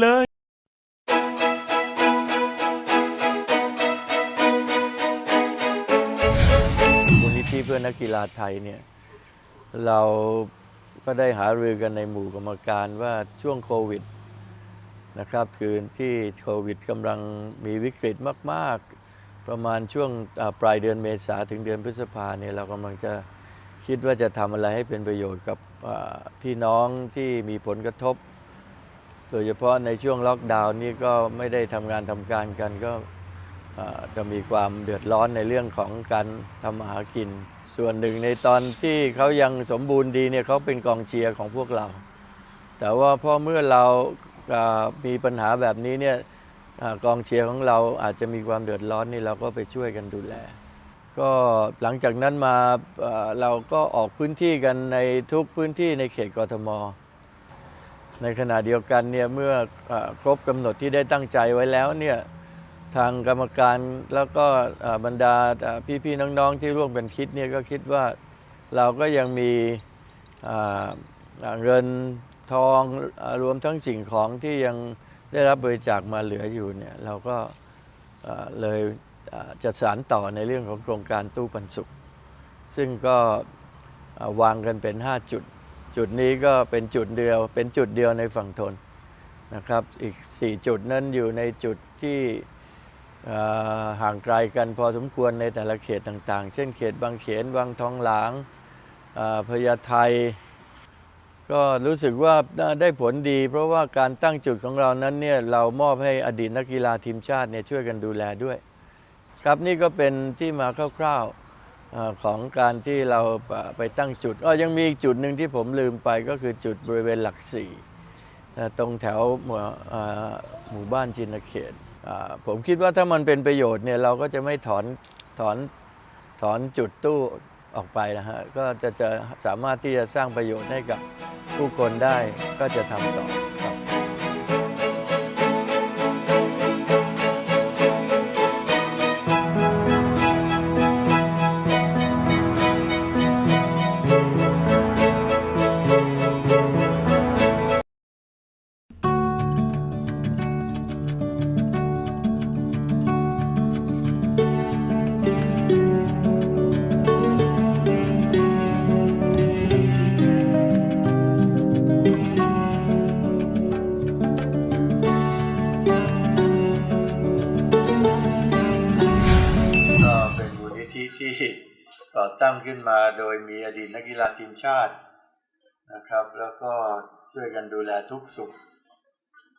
เลยมูลนิธิเพื่อนักกีฬาไทยเนี่ยเราก็ได้หารือกันในหมู่กรรมการว่าช่วงโควิดนะครับคือที่โควิดกำลังมีวิกฤตมาก ๆ ประมาณช่วงปลายเดือนเมษาถึงเดือนพฤษภาเนี่ยเรากำลังจะคิดว่าจะทำอะไรให้เป็นประโยชน์กับพี่น้องที่มีผลกระทบ โดยเฉพาะในช่วงล็อกดาวน์นี่ก็ไม่ได้ทำงานทำการกันก็จะมีความเดือดร้อนในเรื่องของการทำมาหากิน ส่วนหนึ่งในตอนที่เขายังสมบูรณ์ดีเนี่ยเขาเป็นกองเชียร์ของพวกเรา แต่ว่าพอเมื่อเรามีปัญหาแบบนี้เนี่ยกองเชียร์ของเราอาจจะมีความเดือดร้อนนี่เราก็ไปช่วยกันดูแล ก็หลังจากนั้นมาเราก็ออกพื้นที่กันในทุกพื้นที่ในเขตกรทม ในขณะเดียวกันเนี่ยเมื่ออครบกำหนดที่ได้ตั้งใจไว้แล้วเนี่ยทางกรรมการแล้วก็บรรดาพี่ๆน้องๆที่ร่วมกันคิดเนี่ยก็คิดว่าเราก็ยังมีเงินทองอรวมทั้งสิ่งของที่ยังได้รับบริจาคมาเหลืออยู่เนี่ยเราก็เลยจะสานต่อในเรื่องของโครงการตู้ปันสุข ซึ่งก็วางกันเป็น 5 จุด จุดนี้ก็เป็นจุดเดียว เป็นจุดเดียวในฝั่งทนนะครับ อีก 4 จุดนั้นอยู่ในจุดที่ห่างไกลกันพอสมควรในแต่ละเขตต่างๆ เช่นเขตบางเขนวังทองหลางพญาไทก็รู้สึกว่าได้ผลดี เพราะว่าการตั้งจุดของเรานั้นเนี่ยเรามอบให้อดีตนักกีฬาทีมชาติเนี่ยช่วยกันดูแลด้วย ครับนี่ก็เป็นที่มาคร่าวๆ ของการที่เราไปตั้งจุดอ้อยังมีอีกจุดหนึ่งที่ผมลืมไปก็คือจุดบริเวณหลักสี่ตรงแถวหมู่เอ่อหมู่บ้านจินเขต ผมคิดว่าถ้ามันเป็นประโยชน์เนี่ยเราก็จะไม่ถอนถอนถอนจุดตู้ออกไปนะฮะ ก็จะจะสามารถที่จะสร้างประโยชน์ให้กับผู้คนได้ก็จะทำต่อ ตั้งขึ้นมาโดยมีอดีตนักกีฬาทีมชาตินะครับ แล้วก็ช่วยกันดูแลทุกสุข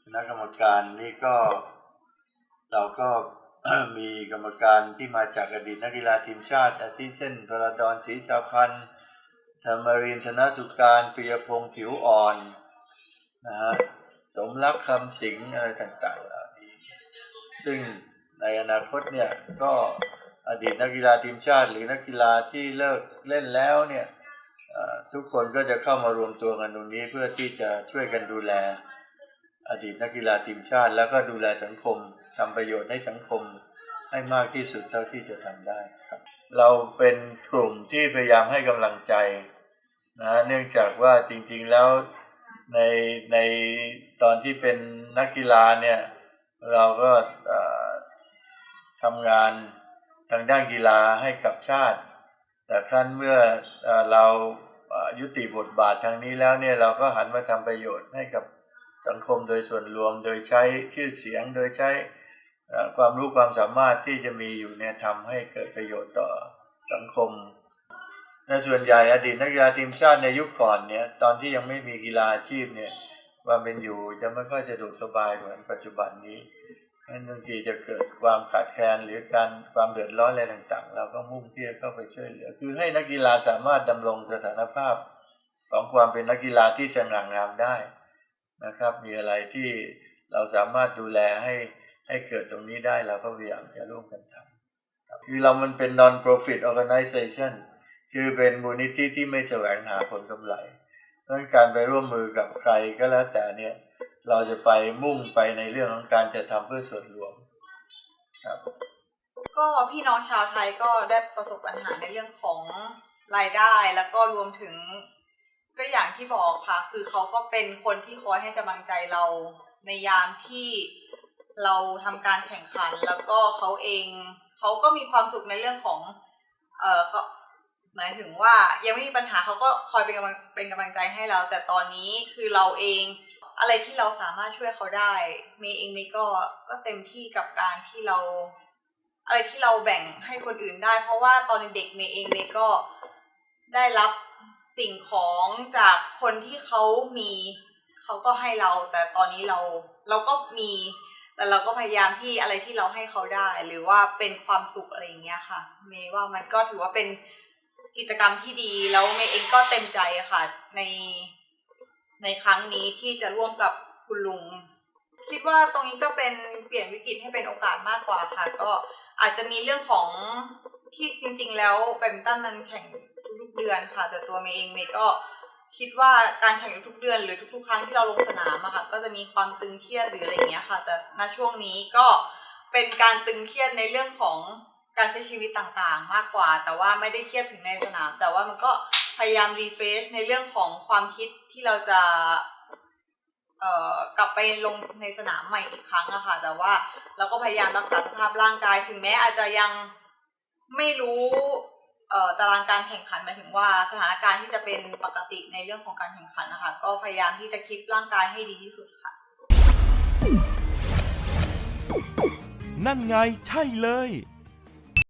คณะกรรมการนี่ก็ เราก็มีกรรมการที่มาจากอดีตนักกีฬาทีมชาติอาทิเช่นพระดอนศรีสาพันธ์ธรรมรินธนสุการปิยพงษ์ผิวอ่อนนะฮะสมรักคำสิงอะไรต่างๆเหล่านี้ซึ่งในอนาคตเนี่ยก็ อดีตนักกีฬาทีมชาติ หรือนักกีฬาที่เลิกเล่นแล้วเนี่ยทุกคนก็จะเข้ามารวมตัวกันตรงนี้เพื่อที่จะช่วยกันดูแล อดีตนักกีฬาทีมชาติ แล้วก็ดูแลสังคมทำประโยชน์ให้สังคมให้มากที่สุดเท่าที่จะทำได้ครับ เราเป็นกลุ่มที่พยายามให้กำลังใจนะเนื่องจากว่าจริงๆแล้วในในตอนที่เป็นนักกีฬาเนี่ยเราก็ทำงาน ทางด้านกีฬาให้กับชาติ แต่ครั้นเมื่อเอ่อเราอ่อยุติบทบาททางนี้แล้วเนี่ยเราก็หันมาทำประโยชน์ให้กับสังคมโดยส่วนรวมโดยใช้ชื่อเสียงโดยใช้ความรู้ความสามารถที่จะมีอยู่เนี่ยทำให้เกิดประโยชน์ต่อสังคมในส่วนใหญ่อดีตนักกีฬาทีมชาติในยุคก่อนเนี่ยตอนที่ยังไม่มีกีฬาอาชีพเนี่ยความเป็นอยู่จะไม่ค่อยสะดวกสบายเหมือนปัจจุบันนี้ นั่นบางทีจะเกิดความขาดแคลนหรือการความเดือดร้อนอะไรต่างๆ เราก็มุ่งที่จะเข้าไปช่วยเหลือ คือให้นักกีฬาสามารถดำรงสถานภาพของความเป็นนักกีฬาที่สง่างามได้นะครับ มีอะไรที่เราสามารถดูแลให้ให้เกิดตรงนี้ได้เราก็พยายามจะร่วมกันทำคือเรามันเป็น non profit organization คือเป็นมูลนิธิที่ไม่แสวงหาผลกำไรเพราะฉะนั้นการไปร่วมมือกับใครก็แล้วแต่เนี่ย เราจะไปมุ่งไปในเรื่องของการจะทำเพื่อส่วนรวมครับ ก็พี่น้องชาวไทยก็ได้ประสบปัญหาในเรื่องของรายได้แล้วก็รวมถึง ก็อย่างที่บอกค่ะ คือเขาก็เป็นคนที่คอยให้กำลังใจเราในยามที่เราทำการแข่งขัน แล้วก็เขาเองเขาก็มีความสุขในเรื่องของ เออเขาหมายถึงว่ายังไม่มีปัญหาเขาก็คอยเป็นกำลังเป็นกำลังใจให้เรา แต่ตอนนี้คือเราเอง อะไรที่เราสามารถช่วยเขาได้ เมย์เองเมย์ก็ก็เต็มที่กับการที่เรา อะไรที่เราแบ่งให้คนอื่นได้ เพราะว่าตอนเด็กเมย์เองเมย์ก็ได้รับสิ่งของจากคนที่เขามีเขาก็ให้เรา แต่ตอนนี้เราเราก็มีแต่เราก็พยายามที่อะไรที่เราให้เขาได้ หรือว่าเป็นความสุขอะไรอย่างเงี้ยค่ะ เมย์ว่ามันก็ถือว่าเป็นกิจกรรมที่ดีแล้วเมย์เองก็เต็มใจค่ะ ใน ในครั้งนี้ที่จะร่วมกับคุณลุง คิดว่าตรงนี้ก็เป็นเปลี่ยนวิกฤตให้เป็นโอกาสมากกว่าค่ะ ก็อาจจะมีเรื่องของที่จริง ๆ แล้วแบดมินตันมันแข่งทุกเดือนค่ะ แต่ตัวเมย์เองเมย์ก็คิดว่าการแข่งทุกเดือนหรือทุกๆ ครั้งที่เราลงสนามอะค่ะก็จะมีความตึงเครียดหรืออะไรอย่างเงี้ยค่ะ แต่ณช่วงนี้ก็เป็นการตึงเครียดในเรื่องของการใช้ชีวิตต่างๆ มากกว่า แต่ว่าไม่ได้เครียดถึงในสนาม แต่ว่ามันก็ พยายามรีเฟชในเรื่องของความคิดที่เราจะเอ่อกลับไปลงในสนามใหม่อีกครั้งอะค่ะ แต่ว่าเราก็พยายามรักษาสภาพร่างกาย ถึงแม้อาจจะยังไม่รู้เอ่อตารางการแข่งขันหมายถึงว่าสถานการณ์ที่จะเป็นปกติในเรื่องของการแข่งขันนะคะ ก็พยายามที่จะคิดร่างกายให้ดีที่สุดค่ะ นั่นไงใช่เลย